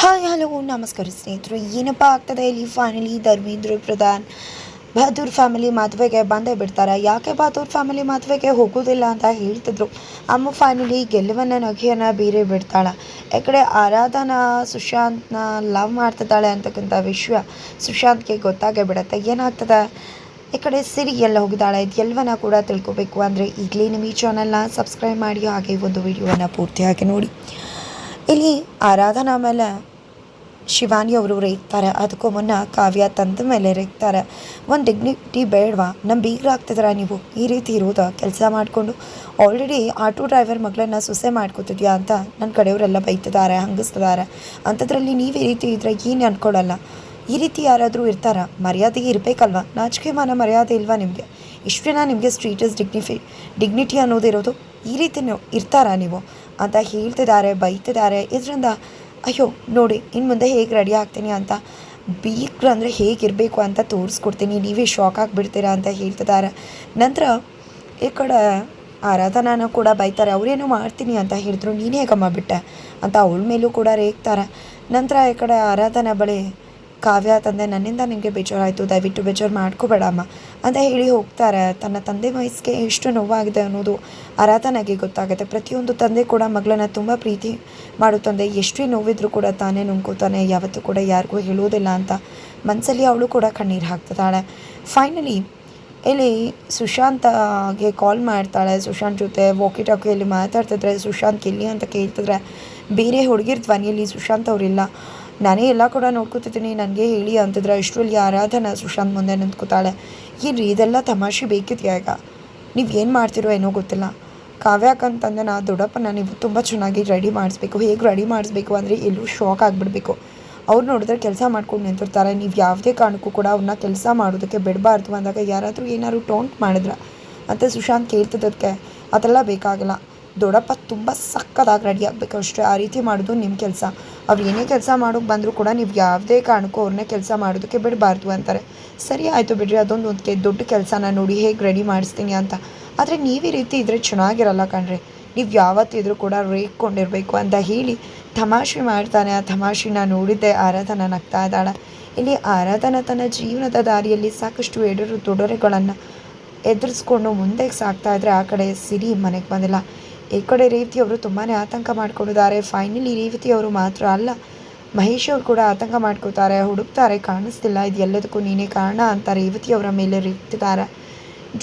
Hi, hello, ನಮಸ್ಕಾರ ಸ್ನೇಹಿತರು. ಏನಪ್ಪ ಆಗ್ತದೆ? ಇಲ್ಲಿ ಫೈನಲಿ ಧರ್ಮೇಂದ್ರ ಪ್ರಧಾನ್. ಬಹದ್ದೂರ್ ಫ್ಯಾಮಿಲಿ ಮದುವೆಗೆ ಬಂದೇ ಬಿಡ್ತಾರೆ. ಯಾಕೆ ಬಹದ್ದೂರ್ ಫ್ಯಾಮಿಲಿ ಮದುವೆಗೆ ಹೋಗೋದಿಲ್ಲ ಅಂತ ಹೇಳ್ತಿದ್ರು. ಅಮ್ಮ ಫೈನಲಿ ಗೆಲುವನ್ನ, ನಗೆಯನ್ನ ಬೇರೆ ಬಿಡ್ತಾಳೆ. ಈ ಕಡೆ ಆರಾಧನಾ, ಸುಶಾಂತ್ನ ಲವ್ ಮಾಡ್ತಿದ್ದಾಳೆ ಅಂತಕ್ಕಂಥ ವಿಷಯ ಸುಶಾಂತ್ಗೆ ಗೊತ್ತಾಗೇ ಬಿಡುತ್ತೆ. ಏನಾಗ್ತದೆ? ಈ ಕಡೆ ಸಿರಿ ಎಲ್ಲ ಹೋಗಿದ್ದಾಳೆ. ಎಲ್ಲವನ್ನ ಕೂಡ ತಿಳ್ಕೊಬೇಕು. ಅಂದರೆ ಈಗಲೇ ನಿಮ್ಮ ಈ ಚಾನಲ್ನ ಸಬ್ಸ್ಕ್ರೈಬ್ ಮಾಡಿ, ಹಾಗೆ ಒಂದು ವಿಡಿಯೋನ ಪೂರ್ತಿಯಾಗಿ ನೋಡಿ. ಇಲ್ಲಿ ಆರಾಧನಾ ಮೇಲೆ ಶಿವಾನಿ ಅವರು ರೇಗ್ತಾರೆ. ಅದಕ್ಕೂ ಮುನ್ನ ಕಾವ್ಯ ತಂದ ಮೇಲೆ ರೇಗ್ತಾರೆ. ಒಂದು ಡಿಗ್ನಿಟಿ ಬೇಡವಾ? ನಮ್ಮ ಬೀಗ್ರಾಗ್ತಿದ್ರ ನೀವು? ಈ ರೀತಿ ಇರೋದು? ಕೆಲಸ ಮಾಡಿಕೊಂಡು ಆಲ್ರೆಡಿ ಆಟೋ ಡ್ರೈವರ್ ಮಗಳನ್ನ ಸೊಸೆ ಮಾಡ್ಕೋತಿದ್ಯಾ ಅಂತ ನನ್ನ ಕಡೆಯವರೆಲ್ಲ ಬೈತಿದ್ದಾರೆ ಹಂಗಿಸ್ತಿದ್ದಾರೆ ಅಂಥದ್ರಲ್ಲಿ ನೀವು ಈ ರೀತಿ ಇದ್ರೆ ಏನು ಅಂದ್ಕೊಳ್ಳಲ್ಲ ಈ ರೀತಿ ಯಾರಾದರೂ ಇರ್ತಾರ? ಮರ್ಯಾದೆ ಇರಬೇಕಲ್ವಾ? ನಾಚಿಕೆ ಮಾನ ಮರ್ಯಾದೆ ಇಲ್ವಾ ನಿಮಗೆ? ಇಷ್ಟೇನಾ ನಿಮಗೆ ಸ್ಟ್ರೀಟಸ್ ಡಿಗ್ನಿಫಿ ಡಿಗ್ನಿಟಿ ಅನ್ನೋದಿರೋದು ಈ ರೀತಿ ಇರ್ತಾರಾ ನೀವು? ಅಂತ ಹೇಳ್ತಿದ್ದಾರೆ, ಬೈತಿದ್ದಾರೆ. ಇದರಿಂದ, ಅಯ್ಯೋ, ನೋಡಿ ಇನ್ನು ಮುಂದೆ ಹೇಗೆ ರೆಡಿ ಆಗ್ತೀನಿ ಅಂತ ಬೀಗ್ರು ಅಂದರೆ ಹೇಗಿರಬೇಕು ಅಂತ ತೋರಿಸ್ಕೊಡ್ತೀನಿ. ನೀವೇ ಶಾಕ್ ಆಗಿಬಿಡ್ತೀರಾ ಅಂತ ಹೇಳ್ತಿದ್ದಾರೆ. ನಂತರ, ಈ ಕಡೆ ಆರಾಧನಾನ ಕೂಡ ಬೈತಾರೆ, ಅವರೇನು ಮಾಡ್ತೀನಿ ಅಂತ ಹೇಳಿದ್ರು, ನೀನೇ ಗಮ್ಮ ಬಿಟ್ಟೆ ಅಂತ ಅವಳ ಮೇಲೂ ಕೂಡ ರೇಗ್ತಾರೆ. ನಂತರ ಈ ಕಡೆ ಆರಾಧನಾ ಬಳಿ ಕಾವ್ಯ ತಂದೆ ನನ್ನಿಂದ ನಿಮಗೆ ಬೇಜಾರಾಯಿತು, ದಯವಿಟ್ಟು ಬೇಜಾರು ಮಾಡ್ಕೋಬೇಡಮ್ಮ ಅಂತ ಹೇಳಿ ಹೋಗ್ತಾರೆ. ತನ್ನ ತಂದೆ ವಯಸ್ಸಿಗೆ ಎಷ್ಟು ನೋವಾಗಿದೆ ಅನ್ನೋದು ಆರಾಧನೆಗೆ ಗೊತ್ತಾಗುತ್ತೆ. ಪ್ರತಿಯೊಂದು ತಂದೆ ಕೂಡ ಮಗಳನ್ನ ತುಂಬ ಪ್ರೀತಿ ಮಾಡೋ ತಂದೆ. ಎಷ್ಟೇ ನೋವಿದ್ರು ಕೂಡ ತಾನೇ ನುಂಗ್ಕೋತಾನೆ, ಯಾವತ್ತೂ ಕೂಡ ಯಾರಿಗೂ ಹೇಳೋದಿಲ್ಲ ಅಂತ ಮನಸ್ಸಲ್ಲಿ ಅವಳು ಕೂಡ ಕಣ್ಣೀರು ಹಾಕ್ತಿದ್ದಾಳೆ. ಫೈನಲಿ ಇಲ್ಲಿ ಸುಶಾಂತ್ಗೆ ಕಾಲ್ ಮಾಡ್ತಾಳೆ. ಸುಶಾಂತ್ ಜೊತೆ ವಾಕಿ ಟಾಕಿಯಲ್ಲಿ ಮಾತಾಡ್ತಿದ್ರೆ, ಸುಶಾಂತ್ ಎಲ್ಲಿ ಅಂತ ಕೇಳ್ತಿದ್ರೆ ಬೇರೆ ಹುಡುಗಿರ್ ಧ್ವನಿಯಲ್ಲಿ ಸುಶಾಂತ್ ಅವರಿಲ್ಲ. ನಾನೇ ಎಲ್ಲ ಕೂಡ ನೋಡ್ಕೊತಿದ್ದೀನಿ. ನನಗೆ ಹೇಳಿ ಅಂತಿದ್ರೆ ಇಷ್ಟರಲ್ಲಿ ಆರಾಧನಾ ಸುಶಾಂತ್ ಮುಂದೆ ನಿಂತ್ಕೊತಾಳೆ. ಏನು ರೀ ಇದೆಲ್ಲ ತಮಾಷೆ ಬೇಕಿದೆಯಾ ಈಗ? ನೀವು ಏನು ಮಾಡ್ತಿರೋ ಏನೋ ಗೊತ್ತಿಲ್ಲ. ಕಾವ್ಯಾಕಂತಂದ್ರೆ ನಾ ದೊಡ್ಡಪ್ಪನ ನೀವು ತುಂಬ ಚೆನ್ನಾಗಿ ರೆಡಿ ಮಾಡಿಸ್ಬೇಕು. ಹೇಗೆ ರೆಡಿ ಮಾಡಿಸ್ಬೇಕು ಅಂದರೆ ಎಲ್ಲೂ ಶಾಕ್ ಆಗಿಬಿಡ್ಬೇಕು. ಅವ್ರು ನೋಡಿದ್ರೆ ಕೆಲಸ ಮಾಡ್ಕೊಂಡು ನಿಂತಿರ್ತಾರೆ. ನೀವು ಯಾವುದೇ ಕಾರಣಕ್ಕೂ ಕೂಡ ಅವ್ರನ್ನ ಕೆಲಸ ಮಾಡೋದಕ್ಕೆ ಬಿಡಬಾರ್ದು ಅಂದಾಗ ಯಾರಾದರೂ ಏನಾದರೂ ಟೋಂಟ್ ಮಾಡಿದ್ರ. ಅಂತ ಸುಶಾಂತ್ ಕೇಳ್ತಿದ್ದಕ್ಕೆ ಅದೆಲ್ಲ ಬೇಕಾಗಿಲ್ಲ. ದೊಡ್ಡಪ್ಪ ತುಂಬ ಸಕ್ಕದಾಗಿ ರೆಡಿ ಆಗಬೇಕು ಅಷ್ಟೇ. ಆ ರೀತಿ ಮಾಡೋದು ನಿಮ್ಮ ಕೆಲಸ. ಅವ್ರು ಏನೇ ಕೆಲಸ ಮಾಡೋಕೆ ಬಂದರೂ ಕೂಡ ನೀವು ಯಾವುದೇ ಕಾರಣಕ್ಕೂ ಅವ್ರನ್ನ ಕೆಲಸ ಮಾಡೋದಕ್ಕೆ ಬಿಡಬಾರ್ದು ಅಂತಾರೆ. ಸರಿ, ಆಯಿತು ಬಿಡ್ರಿ, ಅದೊಂದು ಒಂದು ದೊಡ್ಡ ಕೆಲಸನ ನೋಡಿ ಹೇಗೆ ರೆಡಿ ಮಾಡಿಸ್ತೀನಿ ಅಂತ. ಆದರೆ ನೀವು ಈ ರೀತಿ ಇದ್ದರೆ ಚೆನ್ನಾಗಿರಲ್ಲ ಕಣ್ರಿ. ನೀವು ಯಾವತ್ತಿದ್ರೂ ಕೂಡ ರೇಕ್ಕೊಂಡಿರಬೇಕು ಅಂತ ಹೇಳಿ ತಮಾಷೆ ಮಾಡ್ತಾನೆ ಆ ತಮಾಷೆನ ನೋಡಿದ್ದೆ, ಆರಾಧನ ನಗ್ತಾ ಇದ್ದಾಳೆ. ಇಲ್ಲಿ ಆರಾಧನ ತನ್ನ ಜೀವನದ ದಾರಿಯಲ್ಲಿ ಸಾಕಷ್ಟು ಎಡರು ತೊಡರೆಗಳನ್ನು ಎದುರಿಸ್ಕೊಂಡು ಮುಂದೆ ಸಾಕ್ತಾ ಇದ್ರೆ ಆ ಕಡೆ ಸಿರಿ ಮನೆಗೆ ಬಂದಿಲ್ಲ. ಈ ಕಡೆ ರೇವತಿ ಅವರು ತುಂಬಾ ಆತಂಕ ಮಾಡ್ಕೊಂಡಿದ್ದಾರೆ. ಫೈನಲಿ ರೇವತಿ ಅವರು ಮಾತ್ರ ಅಲ್ಲ, ಮಹೇಶ್ ಅವರು ಕೂಡ ಆತಂಕ ಮಾಡ್ಕೋತಾರೆ ಹುಡುಕ್ತಾರೆ, ಕಾಣಿಸ್ತಿಲ್ಲ, ಇದು ಎಲ್ಲದಕ್ಕೂ ನೀನೇ ಕಾರಣ ಅಂತ ರೇವತಿ ಅವರ ಮೇಲೆ ರಿಕ್ತಿದ್ದಾರೆ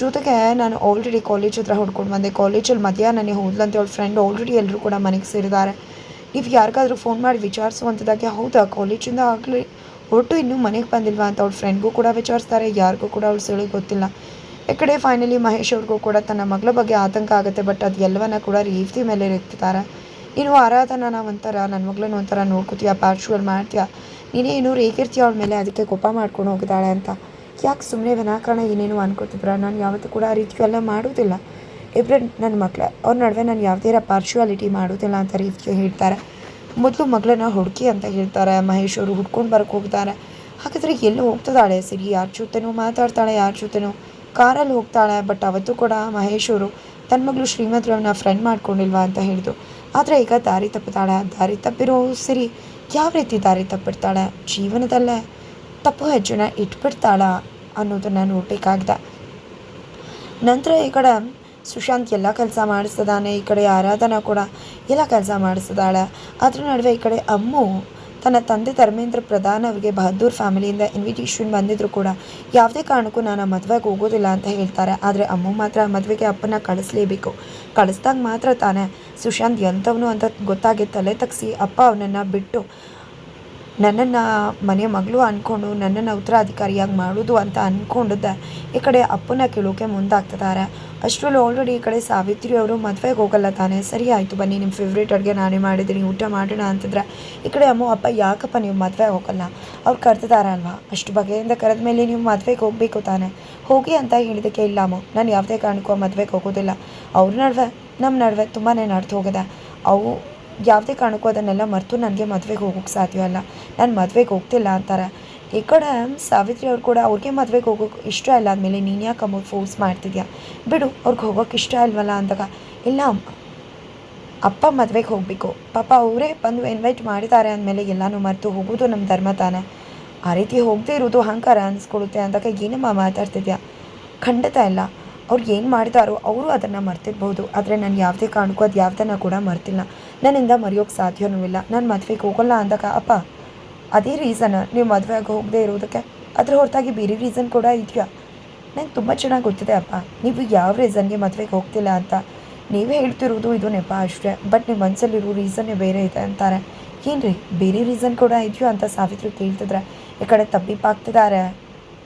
ಜೊತೆಗೆ ನಾನು ಆಲ್ರೆಡಿ ಕಾಲೇಜ್ ಹತ್ರ ಹುಡ್ಕೊಂಡು ಬಂದೆ. ಕಾಲೇಜಲ್ಲಿ ಮಧ್ಯಾಹ್ನನೇ ಹೋದ್ಲಂತೆ ಅವಳ ಫ್ರೆಂಡ್ ಆಲ್ರೆಡಿ ಎಲ್ಲರೂ ಕೂಡ ಮನೆಗೆ ಸೇರಿದ್ದಾರೆ. ನೀವು ಯಾರಿಗಾದರೂ ಫೋನ್ ಮಾಡಿ ವಿಚಾರಿಸುವಂಥದ್ದಾಗೆ ಹೌದಾ? ಕಾಲೇಜಿಂದ ಆಗಲಿ ಹೊರಟು ಇನ್ನೂ ಮನೆಗೆ ಬಂದಿಲ್ವಾ ಅಂತ ಅವ್ಳ ಫ್ರೆಂಡ್ಗೂ ಕೂಡ ವಿಚಾರಿಸ್ತಾರೆ. ಯಾರಿಗೂ ಕೂಡ ಅವಳು ಸುಳಿ ಗೊತ್ತಿಲ್ಲ. ಈ ಕಡೆ ಫೈನಲಿ ಮಹೇಶ್ ಅವ್ರಿಗೂ ಕೂಡ ತನ್ನ ಮಗಳ ಬಗ್ಗೆ ಆತಂಕ ಆಗುತ್ತೆ ಬಟ್ ಅದು ಎಲ್ಲವನ್ನ ಕೂಡ ರೀತಿ ಮೇಲೆ ಇರ್ತಾರೆ ಇನ್ನು ಆರಾಧನ ಒಂಥರ ನನ್ನ ಮಗಳನ್ನ ಒಂಥರ ನೋಡ್ಕೋತೀಯ ಪಾರ್ಶುವಲ್ ಮಾಡ್ತೀಯ. ನೀನೇ ಇನ್ನೂ ರೇಗಿರ್ತೀಯ ಅವಳ ಮೇಲೆ, ಅದಕ್ಕೆ ಕೋಪ ಮಾಡ್ಕೊಂಡು ಹೋಗಿದ್ದಾಳೆ ಅಂತ. ಯಾಕೆ ಸುಮ್ಮನೆ ವಿನಾಕಾರಣ ಏನೇನು ಅನ್ಕೋತಿದ್ರ? ನಾನು ಯಾವತ್ತೂ ಕೂಡ ಆ ರೀತಿಯೆಲ್ಲ ಮಾಡೋದಿಲ್ಲ. ಇಬ್ಬರೇ ನನ್ನ ಮಕ್ಕಳ ಅವ್ರ ನಡುವೆ ನಾನು ಯಾವುದೇ ಪಾರ್ಶುವಾಲಿಟಿ ಮಾಡೋದಿಲ್ಲ ಅಂತ ರೀತಿ ಹೇಳ್ತಾರೆ. ಮೊದಲು ಮಗಳನ್ನ ಹುಡುಕಿ ಅಂತ ಹೇಳ್ತಾರೆ, ಮಹೇಶ್ ಅವರು ಹುಡ್ಕೊಂಡು ಬರಕ್ಕೆ ಹೋಗ್ತಾರೆ. ಹಾಗಾದರೆ ಎಲ್ಲೂ ಹೋಗ್ತದಾಳೆ ಸರಿ, ಯಾರ ಜೊತೆನೂ ಮಾತಾಡ್ತಾಳೆ, ಯಾರ ಜೊತೆನೂ? ಕಾರಲ್ಲಿ ಹೋಗ್ತಾಳೆ ಬಟ್ ಅವತ್ತು ಕೂಡ ಮಹೇಶ್ ತನ್ನ ಮಗಳು ಶ್ರೀಮಂತರವನ್ನ ಫ್ರೆಂಡ್ ಮಾಡ್ಕೊಂಡಿಲ್ವಾ ಅಂತ ಹೇಳಿದ್ರು. ಆದರೆ ಈಗ ದಾರಿ ತಪ್ಪುತ್ತಾಳೆ. ದಾರಿ ತಪ್ಪಿರೋ ಸರಿ ಯಾವ ರೀತಿ ದಾರಿ ತಪ್ಪಿಡ್ತಾಳೆ? ಜೀವನದಲ್ಲೇ ತಪ್ಪು ಹೆಜ್ಜೆನ ಇಟ್ಬಿಡ್ತಾಳ ಅನ್ನೋದನ್ನು ನೋಡಬೇಕಾಗಿದೆ. ನಂತರ ಈ ಕಡೆ ಸುಶಾಂತ್ ಎಲ್ಲ ಕೆಲಸ ಮಾಡಿಸ್ತಿದ್ದಾನೆ. ಈ ಕಡೆ ಆರಾಧನಾ ಕೂಡ ಎಲ್ಲ ಕೆಲಸ ಮಾಡಿಸ್ತಿದ್ದಾಳೆ. ಅದ್ರ ನಡುವೆ ಈ ಕಡೆ ಅಮ್ಮು ತನ್ನ ತಂದೆ ಧರ್ಮೇಂದ್ರ ಪ್ರಧಾನ್ ಅವರಿಗೆ ಬಹದ್ದೂರ್ ಫ್ಯಾಮಿಲಿಯಿಂದ ಇನ್ವಿಟೇಷನ್ ಬಂದಿದ್ರು ಕೂಡ ಯಾವುದೇ ಕಾರಣಕ್ಕೂ ನಾನು ಆ ಮದುವೆಗೆ ಹೋಗೋದಿಲ್ಲ ಅಂತ ಹೇಳ್ತಾರೆ. ಆದರೆ ಅಮ್ಮ ಮಾತ್ರ ಮದುವೆಗೆ ಅಪ್ಪನ ಕಳಿಸ್ಲೇಬೇಕು. ಕಳಿಸ್ದಾಗ ಮಾತ್ರ ತಾನೇ ಸುಶಾಂತ್ ಎಂಥವನು ಅಂತ ಗೊತ್ತಾಗಿ ತಲೆ ತಗ್ಸಿ ಅಪ್ಪ ಅವನನ್ನು ಬಿಟ್ಟು ನನ್ನನ್ನು ಮನೆ ಮಗಳು ಅಂದ್ಕೊಂಡು ನನ್ನನ್ನು ಉತ್ತರಾಧಿಕಾರಿಯಾಗಿ ಮಾಡೋದು ಅಂತ ಅಂದ್ಕೊಂಡಿದ್ದೆ ಈ ಕಡೆ ಅಪ್ಪನ ಕೇಳೋಕೆ ಮುಂದಾಗ್ತಿದ್ದಾರೆ. ಅಷ್ಟರಲ್ಲಿ ಆಲ್ರೆಡಿ ಈ ಕಡೆ ಸಾವಿತ್ರಿ ಅವರು ಮದುವೆಗೆ ಹೋಗಲ್ಲ ತಾನೆ. ಸರಿ ಆಯಿತು ಬನ್ನಿ ನಿಮ್ಮ ಫೇವ್ರೇಟ್ ಅಡುಗೆ ನಾನೇ ಮಾಡಿದ್ದೀನಿ, ಊಟ ಮಾಡೋಣ ಅಂತಂದ್ರೆ. ಈ ಕಡೆ ಅಮ್ಮ, ಅಪ್ಪ, ಯಾಕಪ್ಪ ನೀವು ಮದುವೆ ಹೋಗಲ್ಲ? ಅವ್ರು ಅಲ್ವಾ ಅಷ್ಟು ಬಗೆಯಿಂದ ಕರೆದ ಮೇಲೆ ನೀವು ಮದುವೆಗೆ ಹೋಗಬೇಕು ತಾನೇ. ಹೋಗಿ ಅಂತ ಹೇಳಿದ್ದಕ್ಕೆ ಇಲ್ಲ ಅಮ್ಮ. ನಾನು ಯಾವುದೇ ಕಾರಣಕ್ಕೂ ಮದುವೆಗೆ ಹೋಗೋದಿಲ್ಲ. ಅವ್ರ ನಡುವೆ ನಮ್ಮ ನಡುವೆ ತುಂಬಾ ನಡೆದು ಹೋಗಿದೆ. ಅವು ಯಾವುದೇ ಕಾರಣಕ್ಕೂ ಅದನ್ನೆಲ್ಲ ಮರೆತು ನನಗೆ ಮದುವೆಗೆ ಹೋಗೋಕ್ಕೆ ಸಾಧ್ಯವಲ್ಲ ನಾನು ಮದುವೆಗೆ ಹೋಗ್ತಿಲ್ಲ ಅಂತಾರೆ. ಈ ಕಡೆ ಸಾವಿತ್ರಿ ಅವ್ರು ಕೂಡ ಅವ್ರಿಗೆ ಮದುವೆಗೆ ಹೋಗೋಕೆ ಇಷ್ಟ ಇಲ್ಲ ಅಂದಮೇಲೆ ನೀನು ಯಾಕೆ ಫೋರ್ಸ್ ಮಾಡ್ತಿದ್ಯಾ? ಬಿಡು, ಅವ್ರಿಗೆ ಹೋಗೋಕೆ ಇಷ್ಟ ಇಲ್ವಲ್ಲ ಅಂದಾಗ. ಇಲ್ಲ, ಅಪ್ಪ ಮದುವೆಗೆ ಹೋಗಬೇಕು. ಪಾಪ ಅವರೇ ಬಂದು ಇನ್ವೈಟ್ ಮಾಡಿದ್ದಾರೆ ಅಂದಮೇಲೆ ಎಲ್ಲನೂ ಮರೆತು ಹೋಗೋದು ನಮ್ಮ ಧರ್ಮ ತಾನೆ. ಆ ರೀತಿ ಹೋಗದೇ ಇರೋದು ಅಹಂಕಾರ ಅನಿಸ್ಕೊಳುತ್ತೆ ಅಂದಾಗ ಏನಮ್ಮ ಮಾತಾಡ್ತಿದ್ಯಾ? ಖಂಡಿತ ಇಲ್ಲ. ಅವ್ರು ಏನು ಮಾಡಿದಾರೋ ಅವರು ಅದನ್ನು ಮರ್ತಿರ್ಬೋದು. ಆದರೆ ನಾನು ಯಾವುದೇ ಕಾರಣಕ್ಕೂ ಅದು ಯಾವುದನ್ನು ಕೂಡ ಮರ್ತಿಲ್ಲ. ನನ್ನಿಂದ ಮರೆಯೋಕೆ ಸಾಧ್ಯವೂ ಇಲ್ಲ. ನಾನು ಮದುವೆಗೆ ಹೋಗೋಲ್ಲ ಅಂದಾಗ, ಅಪ್ಪ, ಅದೇ ರೀಸನ್ ನೀವು ಮದುವೆಗೆ ಹೋಗದೆ ಇರೋದಕ್ಕೆ? ಅದ್ರ ಹೊರತಾಗಿ ಬೇರೆ ರೀಸನ್ ಕೂಡ ಇದೆಯಾ? ನಂಗೆ ತುಂಬ ಚೆನ್ನಾಗಿ ಗೊತ್ತಿದೆ, ಅಪ್ಪ. ನೀವು ಯಾವ ರೀಸನ್ಗೆ ಮದುವೆಗೆ ಹೋಗ್ತಿಲ್ಲ ಅಂತ? ನೀವೇ ಹೇಳ್ತಿರೋದು ಇದು ನೆಪ ಅಷ್ಟೇ. ಬಟ್ ನಿಮ್ಮ ಮನಸ್ಸಲ್ಲಿರೋ ರೀಸನ್ನೇ ಬೇರೆ ಇದೆ ಅಂತಾರೆ. ಏನು ರೀ? ಬೇರೆ ರೀಸನ್ ಕೂಡ ಇದೆಯೋ ಅಂತ ಸಾವಿತ್ರಿ ಕೇಳ್ತಿದ್ರೆ. ಈ ಕಡೆ ತಬ್ಬಿಪ್ಪಾಗ್ತಿದ್ದಾರೆ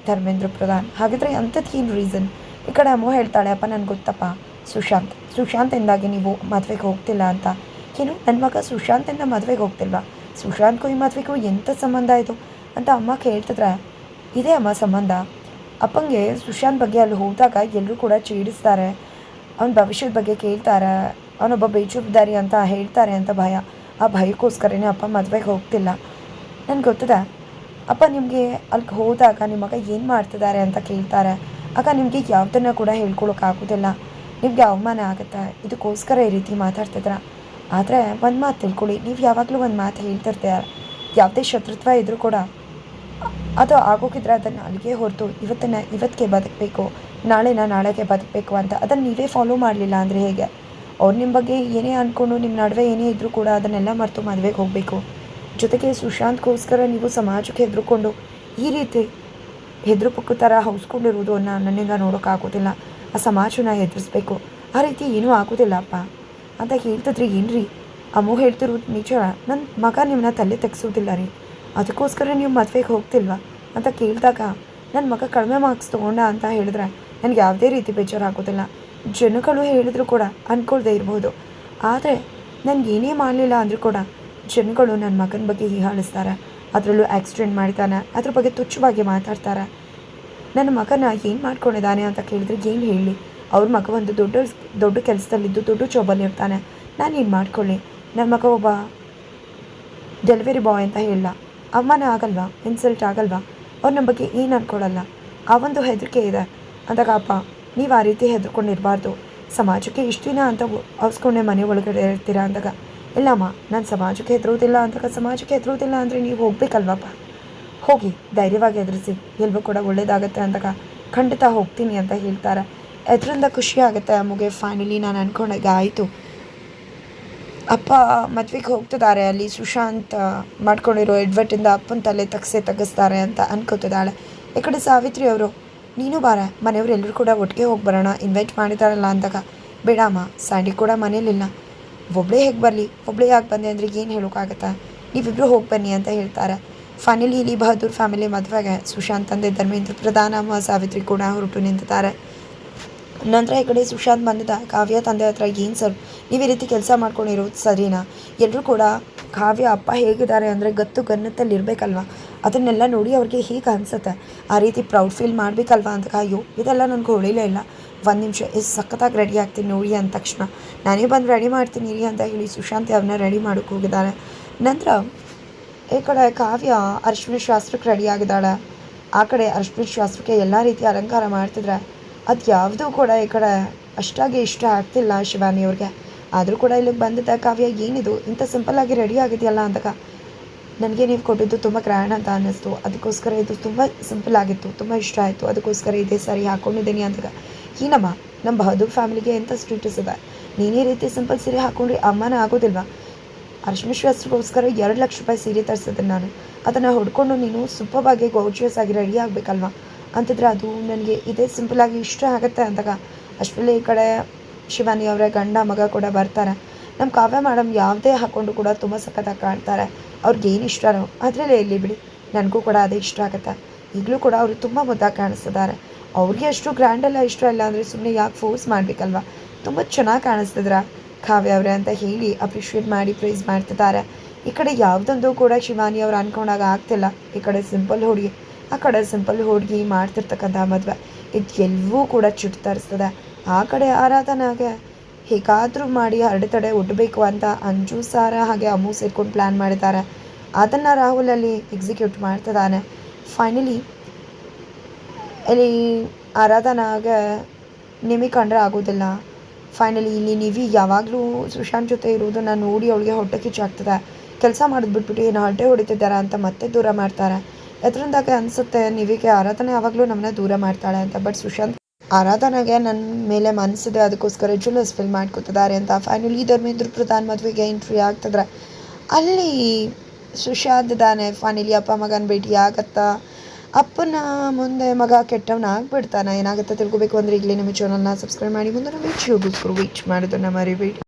ಧರ್ಮೇಂದ್ರ ಪ್ರಧಾನ್. ಹಾಗಿದ್ರೆ ಅಂಥದ್ದು ಏನು ರೀಸನ್ ಈ ಕಡೆ ಅಮ್ಮ ಹೇಳ್ತಾಳೆ, ಅಪ್ಪ, ನನಗೆ ಗೊತ್ತಪ್ಪ, ಸುಶಾಂತ್ ಸುಶಾಂತ್ ಎಂದಾಗಿ ನೀವು ಮದುವೆಗೆ ಹೋಗ್ತಿಲ್ಲ ಅಂತ? ಏನು ನನ್ನ ಮಗ ಸುಶಾಂತಿಂದ ಮದುವೆಗೆ ಹೋಗ್ತಿಲ್ವಾ? ಸುಶಾಂತ್ಗೂ ಈ ಮದುವೆಗೂ ಎಂಥ ಸಂಬಂಧ ಇದು? ಅಂತ ಅಮ್ಮ ಕೇಳ್ತಿದ್ರೆ, ಇದೇ ಅಮ್ಮ ಸಂಬಂಧ. ಅಪ್ಪಂಗೆ ಸುಶಾಂತ್ ಬಗ್ಗೆ ಅಲ್ಲಿ ಹೋದಾಗ ಎಲ್ಲರೂ ಕೂಡ ಚೀಡಿಸ್ತಾರೆ ಅವನ ಭವಿಷ್ಯದ ಬಗ್ಗೆ ಕೇಳ್ತಾರೆ. ಅವನೊಬ್ಬ ಬೇಜವಾಬ್ದಾರಿ ಅಂತ ಹೇಳ್ತಾರೆ ಅಂತ ಭಯ. ಆ ಭಯಕ್ಕೋಸ್ಕರನೇ ಅಪ್ಪ ಮದುವೆಗೆ ಹೋಗ್ತಿಲ್ಲ. ನನಗೆ ಗೊತ್ತಿದೆ? ಅಪ್ಪ ನಿಮಗೆ ಅಲ್ಲಿಗೆ ಹೋದಾಗ ನಿಮ್ಮ ಮಗ ಏನು ಮಾಡ್ತಿದ್ದಾರೆ ಅಂತ ಕೇಳ್ತಾರೆ. ಆಗ ನಿಮಗೆ ಯಾವುದನ್ನು ಕೂಡ ಹೇಳ್ಕೊಳೋಕ್ಕಾಗೋದಿಲ್ಲ ನಿಮಗೆ ಅವಮಾನ ಆಗುತ್ತೆ? ಇದಕ್ಕೋಸ್ಕರ ಈ ರೀತಿ ಮಾತಾಡ್ತಿದ್ರ ಆದರೆ ಒಂದು ಮಾತು ತಿಳ್ಕೊಳ್ಳಿ, ನೀವು ಯಾವಾಗಲೂ ಒಂದು ಮಾತು ಹೇಳ್ತಿರ್ತೀರ ಯಾವುದೇ ಶತ್ರುತ್ವ ಇದ್ದರೂ ಕೂಡ. ಅದು ಆಗೋಗಿದ್ರೆ ಅದನ್ನು ಅಲ್ಲಿಗೆ ಹೊರತು ಇವತ್ತನ್ನ ಇವತ್ತಿಗೆ ಬದುಕಬೇಕು, ನಾಳೆನ ನಾಳೆಗೆ ಬದುಕಬೇಕು ಅಂತ ಅದನ್ನು ನೀವೇ ಫಾಲೋ ಮಾಡಲಿಲ್ಲ ಅಂದರೆ ಹೇಗೆ? ಅವ್ರು ನಿಮ್ಮ ಬಗ್ಗೆ ಏನೇ ಅಂದ್ಕೊಂಡು ನಿಮ್ಮ ನಡುವೆ ಏನೇ ಇದ್ದರೂ ಕೂಡ ಅದನ್ನೆಲ್ಲ ಮರೆತು ಮದುವೆಗೆ ಹೋಗಬೇಕು. ಜೊತೆಗೆ ಸುಶಾಂತ್ಗೋಸ್ಕರ ನೀವು ಸಮಾಜಕ್ಕೆ ಹೆದರ್ಕೊಂಡು ಈ ರೀತಿ ಹೆದ್ರು ಪುಕ್ಕು ಥರ ಹೌಸ್ಕೊಂಡಿರುವುದು ಅನ್ನ ನನ್ನಿಂದ ನೋಡೋಕ್ಕಾಗೋದಿಲ್ಲ ಆ ಸಮಾಜನ ಎದುರಿಸ್ಬೇಕು. ಆ ರೀತಿ ಏನೂ ಆಗೋದಿಲ್ಲ ಅಪ್ಪ ಅಂತ ಹೇಳ್ತಿದ್ರಿ ಏನ್ರಿ? ಅಮ್ಮು ಹೇಳ್ತಿರೋದು ನಿಜ. ನನ್ನ ಮಗ ನಿಮ್ಮನ್ನ ತಲೆ ತೆಗ್ಸೋದಿಲ್ಲ ರೀ. ಅದಕ್ಕೋಸ್ಕರ ನೀವು ಮದುವೆಗೆ ಹೋಗ್ತಿಲ್ವಾ? ಅಂತ ಕೇಳಿದಾಗ ನನ್ನ ಮಗ ಕಡಿಮೆ ಮಾರ್ಕ್ಸ್ ತೊಗೊಂಡ ಅಂತ ಹೇಳಿದ್ರೆ ನನಗೆ ಯಾವುದೇ ರೀತಿ ಬೇಜಾರಾಗೋದಿಲ್ಲ. ಜನಗಳು ಹೇಳಿದ್ರು ಕೂಡ ಅಂದ್ಕೊಳ್ದೇ ಇರ್ಬೋದು. ಆದರೆ ನನಗೇನೇ ಏನೇ ಮಾಡಲಿಲ್ಲ ಅಂದರೂ ಕೂಡ ಜನಗಳು ನನ್ನ ಮಗನ ಬಗ್ಗೆ ಹೀಯಾಳಿಸ್ತಾರೆ. ಅದರಲ್ಲೂ ಆ್ಯಕ್ಸಿಡೆಂಟ್ ಮಾಡ್ತಾನೆ, ಅದ್ರ ಬಗ್ಗೆ ತುಚ್ಛವಾಗಿ ಮಾತಾಡ್ತಾರೆ. ನನ್ನ ಮಗನ ಏನು ಮಾಡ್ಕೊಂಡಿದ್ದಾನೆ ಅಂತ ಕೇಳಿದ್ರೆ ಏನು ಹೇಳಿ? ಅವ್ರ ಮಗ ಒಂದು ದೊಡ್ಡ ದೊಡ್ಡ ಕೆಲಸದಲ್ಲಿದ್ದು ದೊಡ್ಡ ಜಾಬಲ್ಲಿ ಇರ್ತಾನೆ. ನಾನು ಏನು ಮಾಡ್ಕೊಳ್ಳಿ? ನನ್ನ ಮಗ ಒಬ್ಬ ಡೆಲಿವರಿ ಬಾಯ್ ಅಂತ ಹೇಳಲ್ಲ ಅಮ್ಮನ ಆಗಲ್ವಾ? ಇನ್ಸಲ್ಟ್ ಆಗಲ್ವಾ? ಅವ್ರ ನಮ್ಮ ಬಗ್ಗೆ ಏನು ಅಂದ್ಕೊಳ್ಳಲ್ಲ ಆ ಒಂದು ಹೆದರಿಕೆ ಇದೆ. ಅಂದಾಗ, ಅಪ್ಪ, ನೀವು ಆ ರೀತಿ ಹೆದರ್ಕೊಂಡಿರಬಾರ್ದು. ಸಮಾಜಕ್ಕೆ ಇಷ್ಟು ದಿನ ಅಂತ ಅವಸ್ಕೊಂಡೆ ಮನೆ ಒಳಗಡೆ ಇರ್ತೀರಾ? ಅಂದಾಗ ಇಲ್ಲಮ್ಮ, ನಾನು ಸಮಾಜಕ್ಕೆ ಹೆದರೋದಿಲ್ಲ ಅಂತ ಸಮಾಜಕ್ಕೆ ಹೆದರೋದಿಲ್ಲ ಅಂದರೆ ನೀವು ಹೋಗ್ಬೇಕಲ್ವಪ್ಪ? ಹೋಗಿ, ಧೈರ್ಯವಾಗಿ ಎದುರಿಸಿ. ಎಲ್ಲವೂ ಕೂಡ ಒಳ್ಳೇದಾಗತ್ತೆ ಅಂತಕ ಖಂಡಿತ ಹೋಗ್ತೀನಿ ಅಂತ ಹೇಳ್ತಾರೆ. ಅದರಿಂದ ಖುಷಿ ಆಗುತ್ತೆ ಅಮ್ಮಗೆ ಫೈನಲಿ ನಾನು ಅಂದ್ಕೊಂಡಾಗ ಆಯಿತು ಅಪ್ಪ ಮದ್ವೆಗೆ ಹೋಗ್ತಿದ್ದಾರೆ, ಅಲ್ಲಿ ಸುಶಾಂತ್ ಮಾಡ್ಕೊಂಡಿರೋ ಎಡ್ವರ್ಟಿಂದ ಅಪ್ಪನ ತಲೆ ತಗ್ಸೆ ತಗ್ಗಿಸ್ತಾರೆ ಅಂತ ಅನ್ಕೋತಿದ್ದಾಳೆ. ಈ ಸಾವಿತ್ರಿ ಅವರು, ನೀನು ಬಾರ, ಮನೆಯವರು ಎಲ್ಲರೂ ಕೂಡ ಒಟ್ಟಿಗೆ ಹೋಗಿ ಬರೋಣ ಇನ್ವೈಟ್ ಮಾಡಿದಾರಲ್ಲ ಅಂದಾಗ, ಬೇಡಮ್ಮ ಸ್ಯಾಂಡಿ ಕೂಡ ಮನೇಲಿಲ್ಲ. ಒಬ್ಬಳೇ ಹೇಗೆ ಬರಲಿ? ಒಬ್ಬಳೇ ಯಾಕೆ ಬಂದೆ ಅಂದ್ರೆ ಏನು ಹೇಳೋಕ್ಕಾಗತ್ತಾ ನೀವಿಬ್ಬರು ಹೋಗಿ ಬನ್ನಿ ಅಂತ ಹೇಳ್ತಾರೆ. ಫೈನಲಿ ಇಲ್ಲಿ ಬಹದ್ದೂರ್ ಫ್ಯಾಮಿಲಿ ಮದುವೆಗೆ ಸುಶಾಂತ್ ತಂದೆ ಧರ್ಮೇಂದ್ರ ಪ್ರಧಾನ ಅಮ್ಮ ಸಾವಿತ್ರಿ ಕೂಡ ಹೊರಟು ನಿಂತಿದ್ದಾರೆ. ನಂತರ ಈ ಕಡೆ ಸುಶಾಂತ್ ಬಂದಿದ್ದ. ಕಾವ್ಯ ತಂದೆ ಹತ್ರ, ಏನು ಸರ್? ನೀವು ಈ ರೀತಿ ಕೆಲಸ ಮಾಡ್ಕೊಂಡಿರೋದು ಸರಿನಾ? ಎಲ್ಲರೂ ಕೂಡ ಕಾವ್ಯ ಅಪ್ಪ ಹೇಗಿದ್ದಾರೆ ಅಂದರೆ ಗತ್ತು ಗನ್ನತ್ತಲ್ಲಿ ಇರಬೇಕಲ್ವ? ಅದನ್ನೆಲ್ಲ ನೋಡಿ ಅವ್ರಿಗೆ ಹೀಗೆ ಅನಿಸುತ್ತೆ? ಆ ರೀತಿ ಪ್ರೌಡ್ ಫೀಲ್ ಮಾಡಬೇಕಲ್ವಾ? ಅಂತ ಅಯ್ಯೋ ಇದೆಲ್ಲ ನನಗೆ ಹೊಳಿಲೇ ಇಲ್ಲ. ಒಂದು ನಿಮಿಷ ಎಷ್ಟು ಸಖತ್ತಾಗಿ ರೆಡಿ ಆಗ್ತೀನಿ ನೋಡಿ ಅಂದ ತಕ್ಷಣ. ನಾನೇ ಬಂದು ರೆಡಿ ಮಾಡ್ತೀನಿ ರೀ ಅಂತ ಹೇಳಿ ಸುಶಾಂತ್ ಅವ್ರನ್ನ ರೆಡಿ ಮಾಡೋಕ್ಕೆ ಹೋಗಿದ್ದಾಳೆ. ನಂತರ ಈ ಕಡೆ ಕಾವ್ಯ ಅರಿಶಿನ ಶಾಸ್ತ್ರಕ್ಕೆ ರೆಡಿ ಆಗಿದ್ದಾಳೆ. ಆ ಕಡೆ ಅರಿಶಿನ ಶಾಸ್ತ್ರಕ್ಕೆ ಎಲ್ಲ ರೀತಿ ಅಲಂಕಾರ ಮಾಡ್ತಿದ್ರೆ, ಅದು ಯಾವುದೂ ಕೂಡ ಈ ಕಡೆ ಅಷ್ಟಾಗಿ ಇಷ್ಟ ಆಗ್ತಿಲ್ಲ ಶಿವಾನಿ ಅವ್ರಿಗೆ. ಆದರೂ ಕೂಡ ಇಲ್ಲಿಗೆ ಬಂದಿದ್ದ ಕಾವ್ಯ, ಏನಿದು, ಇಂಥ ಸಿಂಪಲ್ಲಾಗಿ ರೆಡಿ ಆಗಿದೆಯಲ್ಲ ಅಂದಾಗ ನನಗೆ ನೀವು ಕೊಟ್ಟಿದ್ದು ತುಂಬ ಗ್ರ್ಯಾಂಡ್ ಅಂತ ಅನ್ನಿಸ್ತು. ಅದಕ್ಕೋಸ್ಕರ ಇದು ತುಂಬ ಸಿಂಪಲ್ ಆಗಿತ್ತು, ತುಂಬ ಇಷ್ಟ ಆಯಿತು. ಅದಕ್ಕೋಸ್ಕರ ಇದೇ ಸರಿ ಹಾಕ್ಕೊಂಡಿದ್ದೀನಿ ಅಂತ ಹೀನಮ್ಮ, ನಮ್ಮ ಬಹದ್ದೂರ್ ಫ್ಯಾಮಿಲಿಗೆ ಎಂಥ ಸ್ಟೇಟಸ್ ಇದೆ? ನೀನೇ ರೀತಿ ಸಿಂಪಲ್ ಸೀರೆ ಹಾಕ್ಕೊಂಡ್ರೆ ಅಮ್ಮನ ಆಗೋದಿಲ್ವಾ? ಅರಿಶಿನ ಶಾಸ್ತ್ರಕ್ಕೋಸ್ಕರ ಎರಡು ಲಕ್ಷ ರೂಪಾಯಿ ಸೀರೆ ತರಿಸಿದ್ದೆ ನಾನು. ಅದನ್ನು ಹೊಡ್ಕೊಂಡು ನೀನು ಸೂಪರ್ವಾಗಿ ಗೌಜಿಯಸ್ ಆಗಿ ರೆಡಿ ಆಗಬೇಕಲ್ವಾ? ಅಂತಿದ್ರೆ ಅದು ನನಗೆ ಇದೇ ಸಿಂಪಲಾಗಿ ಇಷ್ಟ ಆಗುತ್ತೆ ಅಂದಾಗ, ಅಷ್ಟರಲ್ಲಿ ಈ ಕಡೆ ಶಿವಾನಿ ಅವರ ಗಂಡ ಮಗ ಕೂಡ ಬರ್ತಾರೆ. ನಮ್ಮ ಕಾವ್ಯ ಮೇಡಮ್ ಯಾವುದೇ ಹಾಕ್ಕೊಂಡು ಕೂಡ ತುಂಬ ಸಖತ್ತಾಗಿ ಕಾಣ್ತಾರೆ. ಅವ್ರಿಗೆ ಏನು ಇಷ್ಟನೋ ಅದರಲ್ಲೇ ಇರಲಿ ಬಿಡಿ. ನನಗೂ ಕೂಡ ಅದೇ ಇಷ್ಟ ಆಗುತ್ತೆ. ಈಗಲೂ ಕೂಡ ಅವರು ತುಂಬ ಮುದ್ದಾಗಿ ಕಾಣಿಸ್ತಿದ್ದಾರೆ. ಅವ್ರಿಗೆ ಅಷ್ಟು ಗ್ರ್ಯಾಂಡೆಲ್ಲ ಇಷ್ಟ ಇಲ್ಲ ಅಂದರೆ ಸುಮ್ಮನೆ ಯಾಕೆ ಫೋರ್ಸ್ ಮಾಡಬೇಕಲ್ವ? ತುಂಬ ಚೆನ್ನಾಗಿ ಕಾಣಿಸ್ತಿದ್ರ ಕಾವ್ಯ ಅವರೇ ಅಂತ ಹೇಳಿ ಅಪ್ರಿಷಿಯೇಟ್ ಮಾಡಿ ಪ್ರೈಸ್ ಮಾಡ್ತಿದ್ದಾರೆ. ಈ ಕಡೆ ಯಾವುದೊಂದು ಕೂಡ ಶಿವಾನಿ ಅವ್ರು ಅನ್ಕೊಂಡಾಗ ಆಗ್ತಿಲ್ಲ. ಈ ಕಡೆ ಸಿಂಪಲ್ ಹುಡುಗಿ, ಆ ಕಡೆ ಸಿಂಪಲ್ ಹುಡುಗಿ ಮಾಡ್ತಿರ್ತಕ್ಕಂಥ ಮದುವೆ. ಇದು ಎಲ್ಲವೂ ಕೂಡ ಚುಟ್ಟು ತರಿಸ್ತದೆ ಆ ಕಡೆ ಆರಾಧನಾಗೆ ಹೇಗಾದರೂ ಮಾಡಿ ಅಡೆತಡೆ ಒಡ್ಡಬೇಕು ಅಂತ ಅಂಜು, ಸಾರ ಹಾಗೆ ಅಮ್ಮು ಸೇರ್ಕೊಂಡು ಪ್ಲ್ಯಾನ್ ಮಾಡಿದ್ದಾರೆ. ಅದನ್ನು ರಾಹುಲ್ ಅಲ್ಲಿ ಎಕ್ಸಿಕ್ಯೂಟ್ ಮಾಡ್ತಿದ್ದಾನೆ. ಫೈನಲಿ ಇಲ್ಲಿ ಆರಾಧನಾಗೆ ನಿಮಗೆ ಕಂಡ್ರೆ ಆಗೋದಿಲ್ಲ. ಫೈನಲಿ ಇಲ್ಲಿ ನಿವಿ ಯಾವಾಗಲೂ ಸುಶಾಂತ್ ಜೊತೆ ಇರೋದನ್ನ ನೋಡಿ ಅವಳಿಗೆ ಹೊಟ್ಟೆ ಕಿಚ್ಚಾಗ್ತದೆ ಕೆಲಸ ಮಾಡಿದ್ಬಿಟ್ಬಿಟ್ಟು ಏನು ಹೊಟ್ಟೆ ಹೊಡಿತಿದ್ದಾರೆ ಅಂತ ಮತ್ತೆ ದೂರ ಮಾಡ್ತಾರೆ. ಎದ್ರಿಂದಾಗೆ ಅನಿಸುತ್ತೆ, ನಿವಿಗೆ ಆರಾಧನೆ ಯಾವಾಗಲೂ ನಮ್ಮನ್ನ ದೂರ ಮಾಡ್ತಾಳೆ ಅಂತ. ಬಟ್ ಸುಶಾಂತ್ ಆರಾಧನೆಗೆ ನನ್ನ ಮೇಲೆ ಮನಸ್ಸಿದೆ, ಅದಕ್ಕೋಸ್ಕರ ಜುಲಸ್ ಫಿಲ್ ಮಾಡ್ಕೊತಿದ್ದಾರೆ ಅಂತ ಫೈನಲಿ ಧರ್ಮೇಂದ್ರ ಪ್ರಧಾನ್ ಮದುವೆಗೆ ಎಂಟ್ರಿ ಆಗ್ತಿದ್ರೆ ಅಲ್ಲಿ ಸುಶಾಂತ್ ಇದ್ದಾನೆ. ಫೈನಲಿ ಅಪ್ಪ ಮಗನ ಭೇಟಿ ಆಗತ್ತಾ? ಅಪ್ಪನ ಮುಂದೆ ಮಗ ಕೆಟ್ಟವನ ಆಗ್ಬಿಡ್ತಾನೆ. ಏನಾಗುತ್ತೆ ತಿಳ್ಕೊಬೇಕು ಅಂದರೆ ಇಲ್ಲಿ ನಮ್ಮ ಚಾನಲ್ನ ಸಬ್ಸ್ಕ್ರೈಬ್ ಮಾಡಿ. ಮುಂದೆ ನಮ್ಮ ವಿಡಿಯೋಗೋಸ್ಕರ ವೀಚ್ ಮಾಡೋದನ್ನು ಮರಿಬೇಡಿ.